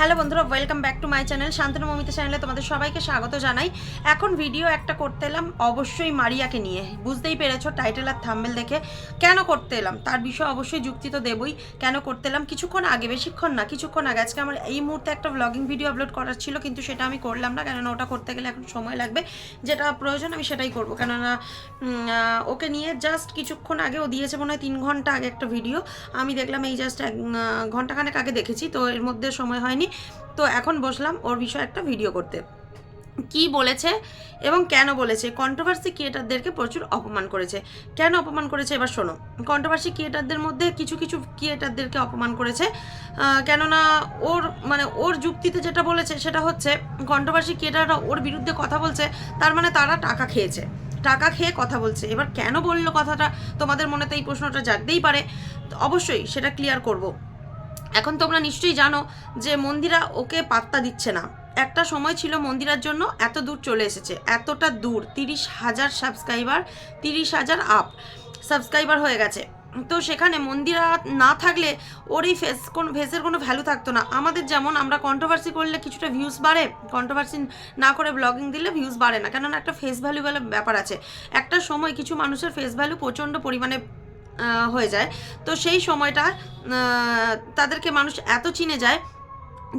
Hello বন্ধুরা welcome back to my channel Shantanu Mamita চ্যানেলে তোমাদের সবাইকে স্বাগত জানাই। এখন ভিডিও একটা করতে এলাম অবশ্যই মারিয়াকে নিয়ে। বুঝতেই পেরেছ টাইটেল আর থাম্বেল দেখে কেন করতে এলাম? তার বিষয়ে অবশ্যই যুক্তি তো দেবই, কেন করতে এলাম? কিছুক্ষণ আগে, বেশিক্ষণ না, কিছুক্ষণ আগে। আজকে আমার এই মুহূর্তে একটা ব্লগিং ভিডিও আপলোড করার ছিল, কিন্তু সেটা আমি করলাম না, কেননা ওটা করতে গেলে এখন সময় লাগবে। যেটা প্রয়োজন আমি সেটাই করব, কেননা ওকে নিয়ে জাস্ট কিছুক্ষণ আগে ও দিয়েছে মনে হয় তিন ঘণ্টা আগে একটা ভিডিও আমি দেখলাম এই জাস্ট এক ঘন্টাখানেক আগে দেখেছি, তো এর মধ্যে সময় হয়নি। তো এখন বসলাম ওর বিষয়ে একটা ভিডিও করতে। কি বলেছে এবং কেন বলেছে? কন্ট্রোভার্সি ক্রিয়েটারদেরকে প্রচুর অপমান করেছে। কেন অপমান করেছে? এবার শোনো। কন্ট্রোভার্সি ক্রিয়েটারদের মধ্যে কিছু কিছু ক্রিয়েটারদেরকে অপমান করেছে। কেননা ওর মানে ওর যুক্তিতে যেটা বলেছে সেটা হচ্ছে কন্ট্রোভার্সি ক্রিয়েটাররা ওর বিরুদ্ধে কথা বলছে, তার মানে তারা টাকা খেয়েছে। টাকা খেয়ে কথা বলছে। এবার কেন বলল কথাটা? তোমাদের মনেতে এই প্রশ্নটা জাগতেই পারে। অবশ্যই সেটা ক্লিয়ার করব। এখন তোমরা নিশ্চয়ই জানো যে মন্দিরা ওকে পাত্তা দিচ্ছে না। একটা সময় ছিল মন্দিরার জন্য এত দূর চলে এসেছে, এতটা দূর, তিরিশ হাজার সাবস্ক্রাইবার তিরিশ হাজার আপ সাবস্ক্রাইবার হয়ে গেছে। তো সেখানে মন্দিরা না থাকলে ওর এই ফেস কোনো ফেসের কোনো ভ্যালু থাকতো না। আমাদের যেমন আমরা কন্ট্রোভার্সি করলে কিছুটা ভিউজ বাড়ে কন্ট্রোভার্সি না করে ব্লগিং দিলে ভিউজ বাড়ে না। কেননা একটা ফেস ভ্যালু ব্যাপার আছে। একটা সময় কিছু মানুষের ফেস ভ্যালু প্রচণ্ড পরিমাণে হয়ে যায়। তো সেই সময়টা তাদেরকে মানুষ এত চিনে যায়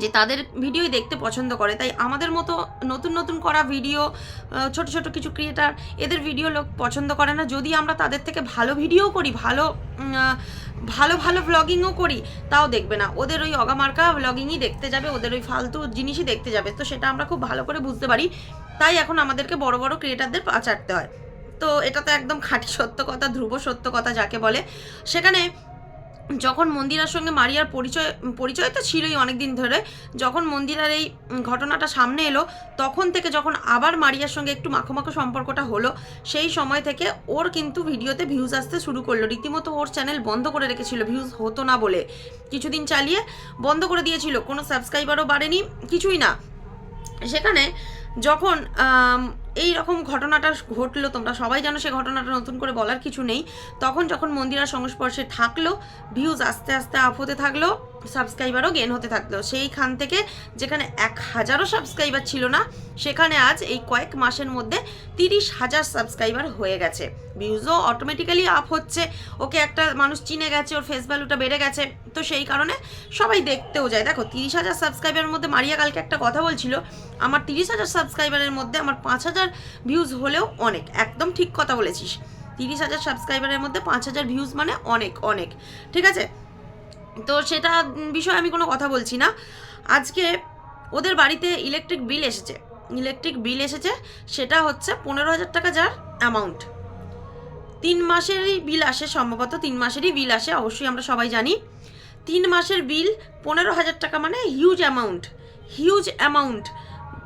যে তাদের ভিডিওই দেখতে পছন্দ করে। তাই আমাদের মতো নতুন নতুন করা ভিডিও ছোট ছোট কিছু ক্রিয়েটার এদের ভিডিও লোক পছন্দ করে না। যদি আমরা তাদের থেকে ভালো ভিডিও করি, ভালো ভালো ভালো ব্লগিংও করি, তাও দেখবে না। ওদের ওই অগামার্কা ব্লগিংই দেখতে যাবে, ওদের ওই ফালতু জিনিসই দেখতে যাবে। তো সেটা আমরা খুব ভালো করে বুঝতে পারি। তাই এখন আমাদেরকে বড় বড় ক্রিয়েটারদের পা চাটতে হয়। তো এটা তো একদম খাঁটি সত্য কথা, ধ্রুব সত্য কথা যাকে বলে। সেখানে যখন মন্দিরার সঙ্গে মারিয়ার পরিচয় পরিচয় তো ছিলই অনেক দিন ধরে, যখন মন্দিরার এই ঘটনাটা সামনে এলো, তখন থেকে যখন আবার মারিয়ার সঙ্গে একটু মাখো সম্পর্কটা হলো, সেই সময় থেকে ওর কিন্তু ভিডিওতে ভিউজ আসতে শুরু করল। রীতিমতো ওর চ্যানেল বন্ধ করে রেখেছিল ভিউজ হতো না বলে। কিছুদিন চালিয়ে বন্ধ করে দিয়েছিল, কোনো সাবস্ক্রাইবারও বাড়েনি, কিছুই না। সেখানে যখন এই রকম ঘটনাটা ঘটলো, তোমরা সবাই জানো সে ঘটনাটা নতুন করে বলার কিছু নেই। তখন যখন মন্দিরার সংস্পর্শে থাকল ভিউজ আস্তে আস্তে আপ হতে থাকল সাবস্ক্রাইবারও গেন হতে থাকল। সেইখান থেকে যেখানে এক হাজারও সাবস্ক্রাইবার ছিল না, সেখানে আজ এই কয়েক মাসের মধ্যে তিরিশ হাজার সাবস্ক্রাইবার হয়ে গেছে। ভিউজও অটোমেটিক্যালি আপ হচ্ছে। ওকে একটা মানুষ চিনে গেছে, ওর ফেস ভ্যালুটা বেড়ে গেছে। তো সেই কারণে সবাই দেখতেও যায়। দেখো, তিরিশ হাজার সাবস্ক্রাইবারের মধ্যে মারিয়া কালকে একটা কথা বলছিল, আমার তিরিশ হাজার সাবস্ক্রাইবারের মধ্যে আমার পাঁচ হাজার ভিউজ হলেও অনেক, একদম ঠিক কথা বলেছিস। তিরিশ হাজার সাবস্ক্রাইবারের মধ্যে পাঁচ হাজার ভিউজ মানে অনেক অনেক, ঠিক আছে? তো সেটা বিষয়ে আমি কোনো কথা বলছি না। আজকে ওদের বাড়িতে ইলেকট্রিক বিল এসেছে ইলেকট্রিক বিল এসেছে, সেটা হচ্ছে পনেরো হাজার টাকা যার অ্যামাউন্ট তিন মাসেরই বিল আসে সম্ভবত, তিন মাসেরই বিল আসে, অবশ্যই আমরা সবাই জানি। তিন মাসের বিল পনেরো হাজার টাকা মানে হিউজ অ্যামাউন্ট হিউজ অ্যামাউন্ট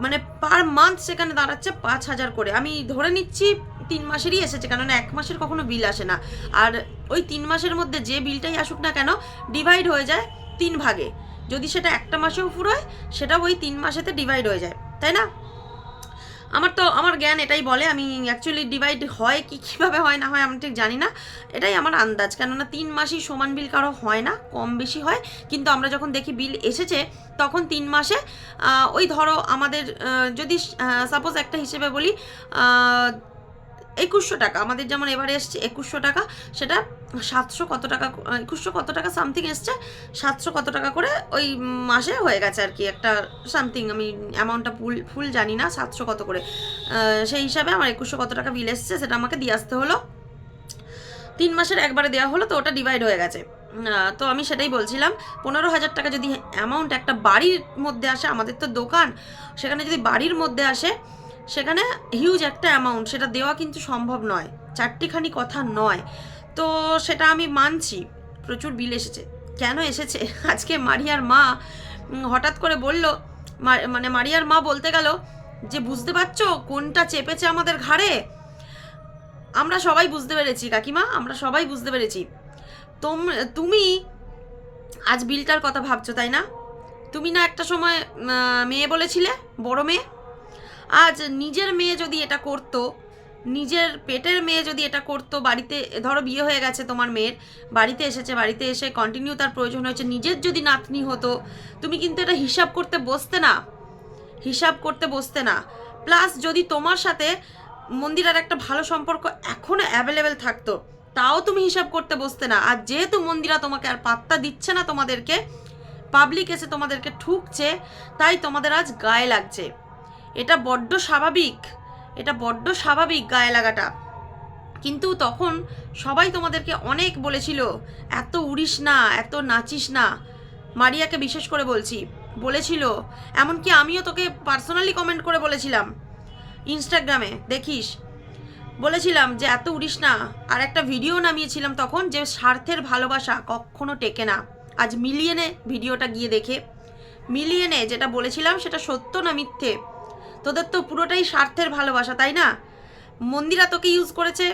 মানে পার মান্থ সেখানে দাঁড়াচ্ছে পাঁচ হাজার করে। আমি ধরে নিচ্ছি তিন মাসেরই এসেছে, কেননা এক মাসের কখনো বিল আসে না। আর ওই তিন মাসের মধ্যে যে বিলটাই আসুক না কেন ডিভাইড হয়ে যায় তিন ভাগে। যদি সেটা একটা মাসেও ফুরোয় সেটা ওই তিন মাসেতে ডিভাইড হয়ে যায়। তাই না? আমার তো, আমার জ্ঞান এটাই বলে, আমি অ্যাকচুয়ালি ডিভাইড হয় কি, কীভাবে হয়, না হয় আমি ঠিক জানি না। এটাই আমার আন্দাজ, কেননা তিন মাসই সমান বিল কারও হয় না, কম বেশি হয়। কিন্তু আমরা যখন দেখি বিল এসেছে, তখন তিন মাসে ওই ধরো আমাদের যদি সাপোজ একটা হিসেবে বলি একুশশো টাকা। আমাদের যেমন এবারে এসছে একুশশো টাকা, সেটা সাতশো কত টাকা, একুশশো কত টাকা সামথিং এসছে, সাতশো কত টাকা করে ওই মাসে হয়ে গেছে আর কি একটা সামথিং আমি অ্যামাউন্টটা ফুল ফুল জানি না, সাতশো কত করে। সেই হিসাবে আমার একুশশো কত টাকা বিল এসছে, সেটা আমাকে দিয়ে আসতে হলো। তিন মাসের একবারে দেওয়া হলো, তো ওটা ডিভাইড হয়ে গেছে। তো আমি সেটাই বলছিলাম, পনেরো হাজার টাকা যদি অ্যামাউন্ট একটা বাড়ির মধ্যে আসে, আমাদের তো দোকান, সেখানে যদি বাড়ির মধ্যে আসে সেখানে হিউজ একটা অ্যামাউন্ট সেটা দেওয়া কিন্তু সম্ভব নয়। চারটিখানি কথা নয়। তো সেটা আমি মানছি। প্রচুর বিল এসেছে। কেন এসেছে? আজকে মারিয়ার মা হঠাৎ করে বলল মানে মারিয়ার মা বলতে গেল যে, বুঝতে পারছ কোনটা চেপেছে আমাদের ঘাড়ে? আমরা সবাই বুঝতে পেরেছি, কাকিমা, আমরা সবাই বুঝতে পেরেছি। তোম, তুমি আজ বিলটার কথা ভাবছ, তাই না? তুমি না একটা সময় মেয়ে বলেছিলে, বড় মেয়ে? আজ নিজের মেয়ে যদি এটা করতো, নিজের পেটের মেয়ে যদি এটা করতো, বাড়িতে, ধরো বিয়ে হয়ে গেছে তোমার মেয়ের, বাড়িতে এসেছে, বাড়িতে এসে কন্টিনিউ তার প্রয়োজন হয়েছে, নিজের যদি নাতনি হতো, তুমি কিন্তু এটা হিসাব করতে বসতে না, হিসাব করতে বসতে না। প্লাস যদি তোমার সাথে মন্দিরার একটা ভালো সম্পর্ক এখনও অ্যাভেলেবেল থাকতো, তাও তুমি হিসাব করতে বসতে না। আর যেহেতু মন্দিরা তোমাকে আর পাত্তা দিচ্ছে না তোমাদেরকে পাবলিক এসে তোমাদেরকে ঠুকছে, তাই তোমাদের আজ গায়ে লাগছে। এটা বড্ড স্বাভাবিক। এটা বড্ড স্বাভাবিক গায়ে লাগাটা। কিন্তু তখন সবাই তোমাদেরকে অনেক বলেছিল, এত উড়িস না, এত নাচিস না। মারিয়াকে বিশেষ করে বলছি, বলেছিল, এমনকি আমিও তোকে পার্সোনালি কমেন্ট করে বলেছিলাম ইনস্টাগ্রামে দেখিস? বলেছিলাম যে, এত উড়িস না। আর একটা ভিডিও নামিয়েছিলাম তখন যে, স্বার্থের ভালোবাসা কখনো টেকে না। আজ মিলিয়নে ভিডিওটা গিয়ে দেখে। মিলিয়নে যেটা বলেছিলাম সেটা সত্য না মিথ্যে? তোদের তো পুরোটাই স্বার্থের ভালোবাসা, তাই না? মন্দিরা তোকে ইউজ করেছে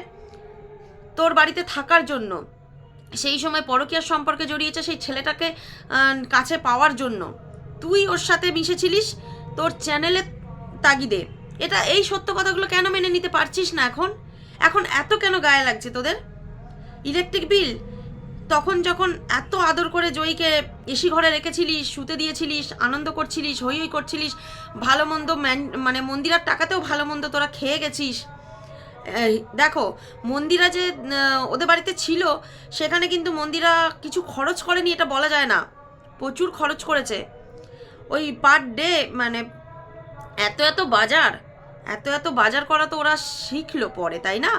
তোর বাড়িতে থাকার জন্য। সেই সময় পরকীয়ার সম্পর্কে জড়িয়েছে সেই ছেলেটাকে কাছে পাওয়ার জন্য। তুই ওর সাথে মিশেছিলিস, তোর চ্যানেলের তাগিদে। এটা এই সত্য কথাগুলো কেন মেনে নিতে পারছিস না এখন? এখন এত কেন গায়ে লাগছে তোদের? ইলেকট্রিক বিল তখন যখন এত আদর করে জয়ীকে এসি ঘরে রেখেছিলিস, শুতে দিয়েছিলিস, আনন্দ করছিলিস, হই হই করছিলিস, ভালো মন্দ মানে মন্দিরার টাকাতেও ভালো মন্দ তোরা খেয়ে গেছিস। দেখো, মন্দিরা যে ওদের বাড়িতে ছিল, সেখানে কিন্তু মন্দিরা কিছু খরচ করেনি, এটা বলা যায় না। প্রচুর খরচ করেছে। ওই পার ডে মানে এত এত বাজার, এত এত বাজার করা তো ওরা শিখলো পরে, তাই না?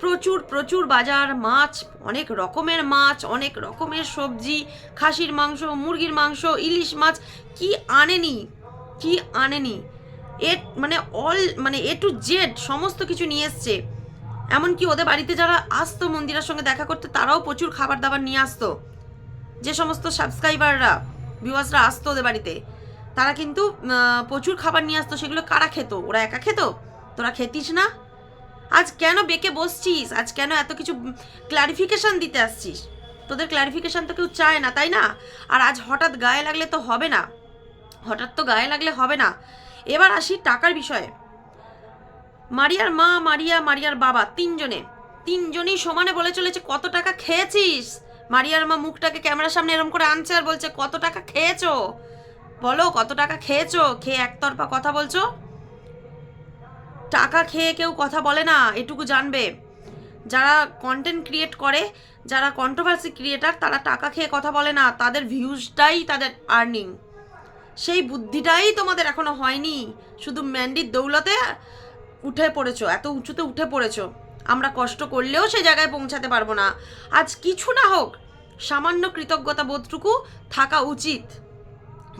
প্রচুর প্রচুর বাজার, মাছ, অনেক রকমের মাছ, অনেক রকমের সবজি, খাসির মাংস, মুরগির মাংস, ইলিশ মাছ, কি আনেনি? কি আনেনি? এ মানে অল মানে এ টু জেড সমস্ত কিছু নিয়ে এসছে। এমনকি ওদের বাড়িতে যারা আসতো মন্দিরের সঙ্গে দেখা করতে, তারাও প্রচুর খাবার দাবার নিয়ে আসতো। যে সমস্ত সাবস্ক্রাইবাররা ভিউয়ার্সরা আসতো ওদের বাড়িতে, তারা কিন্তু প্রচুর খাবার নিয়ে আসতো। সেগুলো কারা খেত? ওরা একা খেত? তোরা খেতিস না? আজ কেন বেঁকে বসছিস? আজ কেন এত কিছু ক্লারিফিকেশন দিতে আসছিস? তোদের ক্লারিফিকেশান তো কেউ চায় না, তাই না? আর আজ হঠাৎ গায়ে লাগলে তো হবে না। হঠাৎ তো গায়ে লাগলে হবে না। এবার আসি টাকার বিষয়ে। মারিয়ার মা, মারিয়া, মারিয়ার বাবা, তিনজনে। তিনজনই সমানে বলে চলেছে, কত টাকা খেয়েছিস? মারিয়ার মা মুখটাকে ক্যামেরার সামনে এরম করে আনছে আর বলছে, কত টাকা খেয়েছো? বলো, কত টাকা খেয়েছো? খেয়ে একতরফা কথা বলছো? টাকা খেয়ে কেউ কথা বলে না, এটুকু জানবে। যারা কন্টেন্ট ক্রিয়েট করে, যারা কন্ট্রোভার্সি ক্রিয়েটার তারা টাকা খেয়ে কথা বলে না, তাদের ভিউজটাই তাদের আর্নিং সেই বুদ্ধিটাই তোমাদের এখনও হয়নি। শুধু ম্যান্ডির দৌলতে উঠে পড়েছো, এত উঁচুতে উঠে পড়েছো। আমরা কষ্ট করলেও সে জায়গায় পৌঁছাতে পারব না। আজ কিছু না হোক, সামান্য কৃতজ্ঞতা বোধটুকু থাকা উচিত।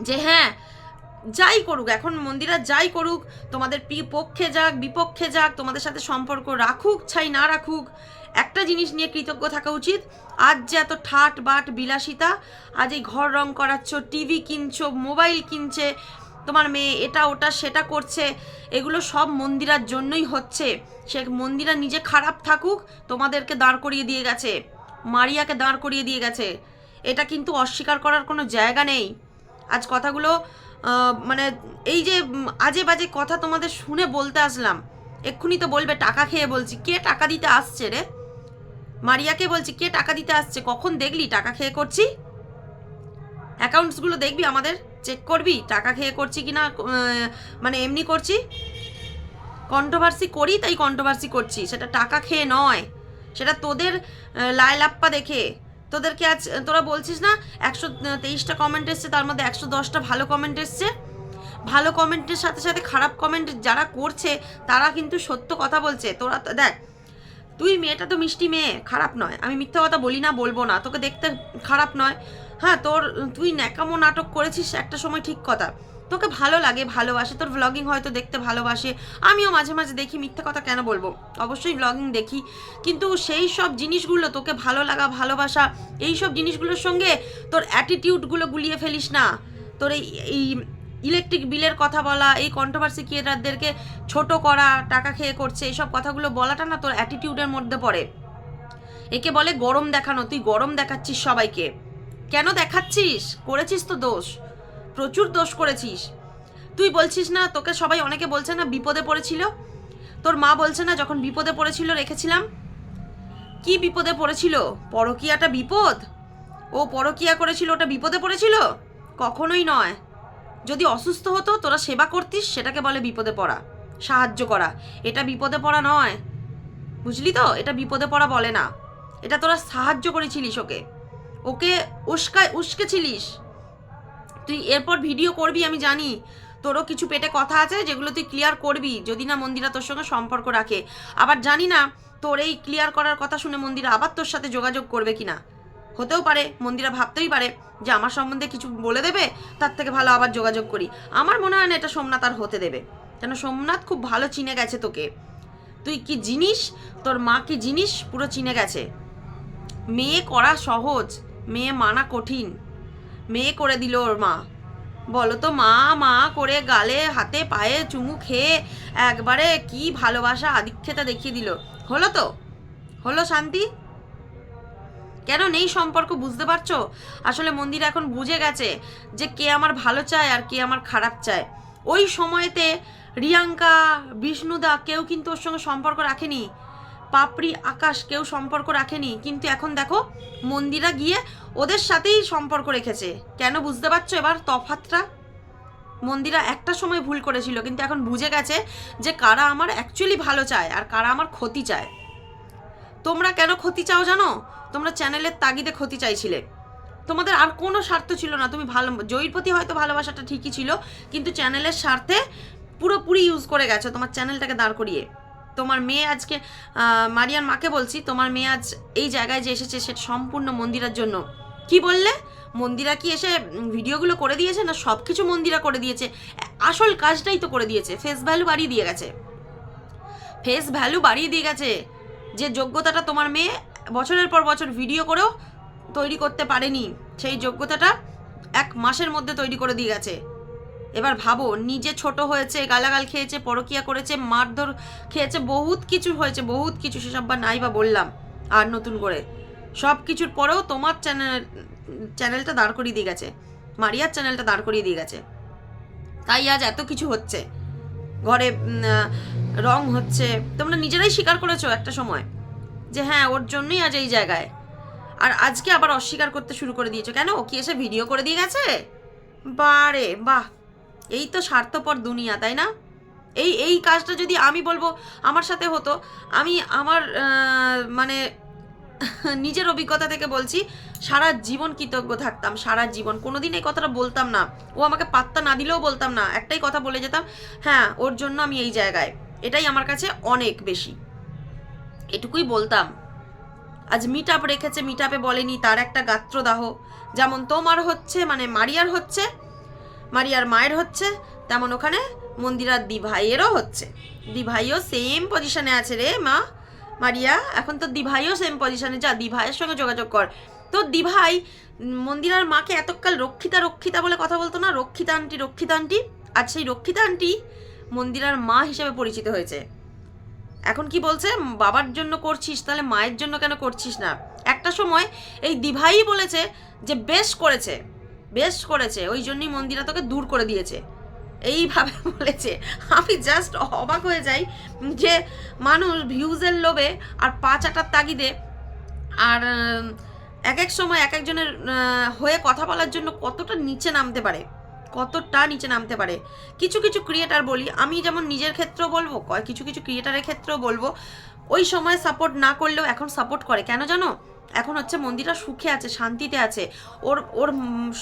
যে হ্যাঁ যাই করুক, এখন মন্দিরা যাই করুক, তোমাদের পক্ষে যাক, বিপক্ষে যাক, তোমাদের সাথে সম্পর্ক রাখুক, ছাই না রাখুক, একটা জিনিস নিয়ে কৃতজ্ঞ থাকা উচিত। আজ যে এত ঠাট বাট বিলাসিতা, আজ এই ঘর রং করাচ্ছ, টিভি কিনছো, মোবাইল কিনছে, তোমার মেয়ে এটা ওটা সেটা করছে, এগুলো সব মন্দিরার জন্যই হচ্ছে। সে মন্দিরা নিজে খারাপ থাকুক, তোমাদেরকে দাঁড় করিয়ে দিয়ে গেছে, মারিয়াকে দাঁড় করিয়ে দিয়ে গেছে। এটা কিন্তু অস্বীকার করার কোনো জায়গা নেই। আজ কথাগুলো মানে এই যে আজে বাজে কথা তোমাদের শুনে বলতে আসলাম। এক্ষুনি তো বলবে, টাকা খেয়ে বলছি, কে টাকা দিতে আসছে রে? মারিয়াকে বলছি, কে টাকা দিতে আসছে? কখন দেখলি টাকা খেয়ে করছি? অ্যাকাউন্টসগুলো দেখবি আমাদের? চেক করবি, টাকা খেয়ে করছি কি না মানে এমনি করছি? কন্ট্রোভার্সি করি, তাই কন্ট্রোভার্সি করছি। সেটা টাকা খেয়ে নয়। সেটা তোদের লায়লাপ্পা দেখে। তোদেরকে আজ তোরা বলছিস না, একশো তেইশটা কমেন্ট এসছে, তার মধ্যে একশো দশটা ভালো কমেন্ট এসছে। ভালো কমেন্টের সাথে সাথে খারাপ কমেন্ট যারা করছে, তারা কিন্তু সত্য কথা বলছে। তোরা দেখ, তুই মেয়েটা তো মিষ্টি মেয়ে, খারাপ নয়। আমি মিথ্যা কথা বলি না, বলব না। তোকে দেখতে খারাপ নয়। হ্যাঁ তোর, তুই ন্যাকামো নাটক করেছিস একটা সময় ঠিক কথা। তোকে ভালো লাগে, ভালোবাসে। তোর ভ্লগিং হয়তো দেখতে ভালোবাসে। আমিও মাঝে মাঝে দেখি মিথ্যা কথা কেন বলব? অবশ্যই ভ্লগিং দেখি। কিন্তু সেই সব জিনিসগুলো তোকে ভালো লাগা, ভালোবাসা, এই সব জিনিসগুলোর সঙ্গে তোর অ্যাটিটিউডগুলো গুলিয়ে ফেলিস না। তোর এই এই ইলেকট্রিক বিলের কথা বলা, এই কন্ট্রোভার্সি ক্রিয়েটারদেরকে ছোট করা, টাকা খেয়ে করছে এইসব কথাগুলো বলাটা না তোর অ্যাটিটিউডের মধ্যে পড়ে। একে বলে গরম দেখানো। তুই গরম দেখাচ্ছিস সবাইকে। কেন দেখাচ্ছিস? করেছিস তো দোষ। প্রচুর দোষ করেছিস। তুই বলছিস না, তোকে সবাই অনেকে বলছে না বিপদে পড়েছিল? তোর মা বলছে না যখন বিপদে পড়েছিল রেখেছিলাম? কি বিপদে পড়েছিল? পরকিয়াটা বিপদ? ও পরকিয়া করেছিল, ওটা বিপদে পড়েছিল? কখনোই নয়। যদি অসুস্থ হতো, তোরা সেবা করতিস, সেটাকে বলে বিপদে পড়া। সাহায্য করা। এটা বিপদে পড়া নয়। বুঝলি তো? এটা বিপদে পড়া বলে না। এটা তোরা সাহায্য করেছিলিস ওকে। ওকে উস্কায় উস্কেছিলিস। তুই এরপর ভিডিও করবি, আমি জানি। তোরও কিছু পেটে কথা আছে যেগুলো তুই ক্লিয়ার করবি, যদি না মন্দিরা তোর সঙ্গে সম্পর্ক রাখে। আবার জানি না তোর এই ক্লিয়ার করার কথা শুনে মন্দিরা আবার তোর সাথে যোগাযোগ করবে কি না হতেও পারে, মন্দিরা ভাবতেই পারে যে আমার সম্বন্ধে কিছু বলে দেবে, তার থেকে ভালো আবার যোগাযোগ করি। আমার মনে হয় না এটা সোমনাথ আর হতে দেবে। কেন সোমনাথ খুব ভালো চিনে গেছে তোকে। তুই কি জিনিস? তোর মা কি জিনিস? পুরো চিনে গেছে। মেয়ে করা সহজ, মেয়ে মানা কঠিন। মেয়ে করে দিল ওর মা। বলো তো মা মা করে গালে, হাতে, পায়ে চুমু খেয়ে একবারে কি ভালোবাসা আদিক্ষেতা দেখিয়ে দিল। হলো তো? হলো শান্তি? কেন নেই সম্পর্ক বুঝতে পারছ? আসলে মন্দির এখন বুঝে গেছে যে কে আমার ভালো চায় আর কে আমার খারাপ চায়। ওই সময়তে রিয়াঙ্কা, বিষ্ণুদা কেউ কিন্তু ওর সঙ্গে সম্পর্ক রাখেনি। পাপড়ি আকাশ কেউ সম্পর্ক রাখেনি। কিন্তু এখন দেখো মন্দিরা গিয়ে ওদের সাথেই সম্পর্ক রেখেছে। কেন বুঝতে পারছ এবার তফাতটা? মন্দিরা একটা সময় ভুল করেছিল, কিন্তু এখন বুঝে গেছে যে কারা আমার অ্যাকচুয়ালি ভালো চায় আর কারা আমার ক্ষতি চায়। তোমরা কেন ক্ষতি চাও জানো? তোমরা চ্যানেলের তাগিদে ক্ষতি চাইছিলে। তোমাদের আর কোনো স্বার্থ ছিল না। তুমি ভালো, জয়ীর প্রতি হয়তো ভালোবাসাটা ঠিকই ছিল, কিন্তু চ্যানেলের স্বার্থে পুরোপুরি ইউজ করে গেছো তোমার চ্যানেলটাকে দাঁড় করিয়ে। তোমার মেয়ে আজকে মারিয়ার মাকে বলছি, তোমার মেয়ে আজ এই জায়গায় যে এসেছে সেটা সম্পূর্ণ মন্দিরের জন্য। কি বললে? মন্দিরা কি এসে ভিডিওগুলো করে দিয়েছে না সব কিছু মন্দিরা করে দিয়েছে? আসল কাজটাই তো করে দিয়েছে ফেস ভ্যালু বাড়িয়ে দিয়ে গেছে। ফেস ভ্যালু বাড়িয়ে দিয়ে গেছে। যে যোগ্যতাটা তোমার মেয়ে বছরের পর বছর ভিডিও করেও তৈরি করতে পারেনি, সেই যোগ্যতাটা এক মাসের মধ্যে তৈরি করে দিয়ে গেছে। এবার ভাবো, নিজে ছোট হয়েছে, গালাগাল খেয়েছে, পরকিয়া করেছে, মারধর খেয়েছে, বহুত কিছু হয়েছে, বহুত কিছু সেসব বা নাই বা বললাম, আর নতুন করে। সব কিছুর পরেও তোমার চ্যানেল চ্যানেলটা দাঁড় করিয়ে দিয়ে গেছে। মারিয়ার চ্যানেলটা দাঁড় করিয়ে দিয়ে গেছে। তাই আজ এত কিছু হচ্ছে। ঘরে রং হচ্ছে। তোমরা নিজেরাই স্বীকার করেছ একটা সময় যে হ্যাঁ ওর জন্যই আজ এই জায়গায়। আর আজকে আবার অস্বীকার করতে শুরু করে দিয়েছ। কেন? কি এসে ভিডিও করে দিয়ে গেছে? বারে বাহ! এই তো স্বার্থপর দুনিয়া, তাই না? এই এই কাজটা যদি আমি বলব আমার সাথে হতো, আমি আমার মানে নিজের অভিজ্ঞতা থেকে বলছি, সারা জীবন কৃতজ্ঞ থাকতাম, সারা জীবন। কোনোদিন এই কথাটা বলতাম না। ও আমাকে পাত্তা না দিলেও বলতাম না, একটাই কথা বলে যেতাম হ্যাঁ ওর জন্য আমি এই জায়গায়। এটাই আমার কাছে অনেক বেশি। এটুকুই বলতাম। আজ মিট আপ রেখেছে মিট আপে বলেনি, তার একটা গাত্রদাহ। যেমন তোমার হচ্ছে মানে মারিয়ার হচ্ছে, মারিয়ার মায়ের হচ্ছে, তেমন ওখানে মন্দিরার দি ভাইয়েরও হচ্ছে। দি ভাইও সেম পজিশনে আছে রে মা। মারিয়া, এখন তো দিভাইও সেম পজিশনে যা, দিভাইয়ের সঙ্গে যোগাযোগ কর। তো দিভাই মন্দিরার মাকে এতকাল রক্ষিতা রক্ষিতা বলে কথা বলতো না, রক্ষিতা আন্টি রক্ষিতা আন্টি, আর সেই রক্ষিতা আন্টি মন্দিরার মা হিসেবে পরিচিত হয়েছে। এখন কি বলছে? বাবার জন্য করছিস, তাহলে মায়ের জন্য কেন করছিস না? একটা সময় এই দিভাই বলেছে যে, বেশ করেছে বেশ করেছে, ওই জন্যই মন্দিরা তোকে দূর করে দিয়েছে। এইভাবে বলেছে। আমি জাস্ট অবাক হয়ে যাই যে মানুষ ভিউজের লোভে আর পা চাটার তাগিদে আর এক এক সময় এক একজনের হয়ে কথা বলার জন্য কতটা নিচে নামতে পারে, কতটা নিচে নামতে পারে। কিছু কিছু ক্রিয়েটার বলি, আমি যেমন নিজের ক্ষেত্রেও বলব কিছু কিছু ক্রিয়েটারের ক্ষেত্রেও বলব, ওই সময় সাপোর্ট না করলেও এখন সাপোর্ট করে। কেন জানো? এখন হচ্ছে মন্দিরা সুখে আছে, শান্তিতে আছে। ওর ওর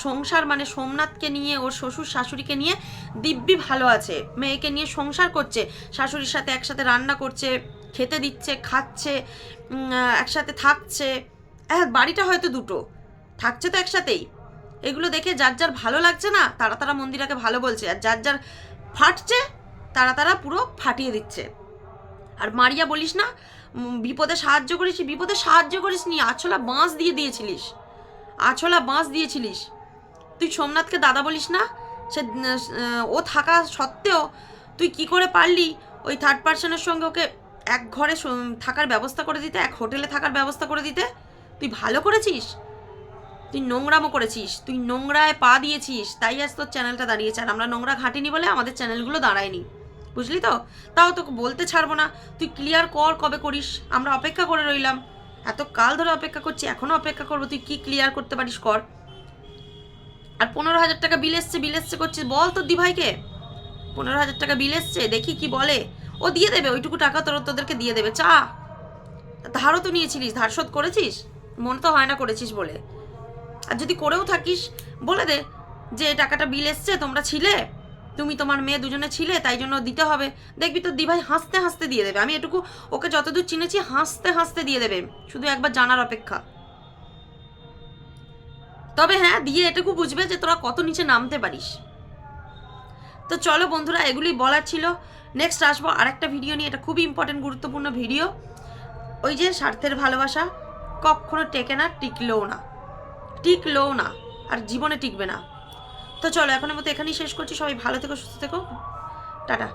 সংসার মানে সোমনাথকে নিয়ে, ওর শ্বশুর শাশুড়িকে নিয়ে দিব্যি ভালো আছে। মেয়েকে নিয়ে সংসার করছে, শাশুড়ির সাথে একসাথে রান্না করছে, খেতে দিচ্ছে, খাচ্ছে একসাথে থাকছে। হ্যাঁ বাড়িটা হয়তো দুটো, থাকছে তো একসাথেই। এগুলো দেখে যার যার ভালো লাগছে না, তারা তারা মন্দিরাকে ভালো বলছে। আর যার যার ফাটছে, তারা তারা পুরো ফাটিয়ে দিচ্ছে। আর মারিয়া বলিস না বিপদে সাহায্য করিস বিপদে সাহায্য করিস নি, আছলা বাঁশ দিয়ে দিয়েছিলিস, আছলা বাঁশ দিয়েছিলিস। তুই সোমনাথকে দাদা বলিস না, সে ও থাকা সত্ত্বেও তুই কি করে পারলি ওই থার্ড পার্সনের সঙ্গে ওকে এক ঘরে থাকার ব্যবস্থা করে দিতে, এক হোটেলে থাকার ব্যবস্থা করে দিতে? তুই ভালো করেছিস? তুই নোংরামো করেছিস, তুই নোংরায় পা দিয়েছিস, তাই আজ তোর চ্যানেলটা দাঁড়িয়েছে। আর আমরা নোংরা ঘাটিনি বলে আমাদের চ্যানেলগুলো দাঁড়ায়নি। বুঝলি তো? তাও তোকে বলতে ছাড়বো না। তুই ক্লিয়ার কর কবে করিস। আমরা অপেক্ষা করে রইলাম। এত কাল ধরে অপেক্ষা করছি এখনও অপেক্ষা করব। তুই কি ক্লিয়ার করতে পারিস কর। আর পনেরো হাজার টাকা বিল এসছে বিল এসছে করছিস বল তোর দিভাইকে। পনেরো হাজার টাকা বিল এসছে, দেখি কি বলে। ও দিয়ে দেবে, ওইটুকু টাকা তোর, তোদেরকে দিয়ে দেবে। চা। ধারও তো নিয়েছিলিস, ধার শোধ করেছিস? মন তো হয় না করেছিস বলে। আর যদি করেও থাকিস, বলে দে যে টাকাটা বিল এসছে, তোমরা ছিলে। তুমি তোমার মেয়ে দুজনে ছিলে, তাই জন্য দিতে হবে। দেখবি তো দিভাই হাসতে হাসতে দিয়ে দেবে। আমি এটুকু ওকে যতদূর চিনেছি হাসতে হাসতে দিয়ে দেবে। শুধু একবার জানার অপেক্ষা। তবে হ্যাঁ দিয়ে এটুকু বুঝবে যে তোরা কত নিচে নামতে পারিস। তো চলো বন্ধুরা, এগুলি বলার ছিল। নেক্সট আসব আরেকটা ভিডিও নিয়ে। এটা খুবই ইম্পর্টেন্ট গুরুত্বপূর্ণ ভিডিও ওই যে স্বার্থের ভালোবাসা, কখনো টেকে না, টিকলেও না। টিকলেও না। আর জীবনে টিকবে না। তো চলো এখনের মতো এখানেই শেষ করছি। সবাই ভালো থেকো সুস্থ থেকো। টাটা।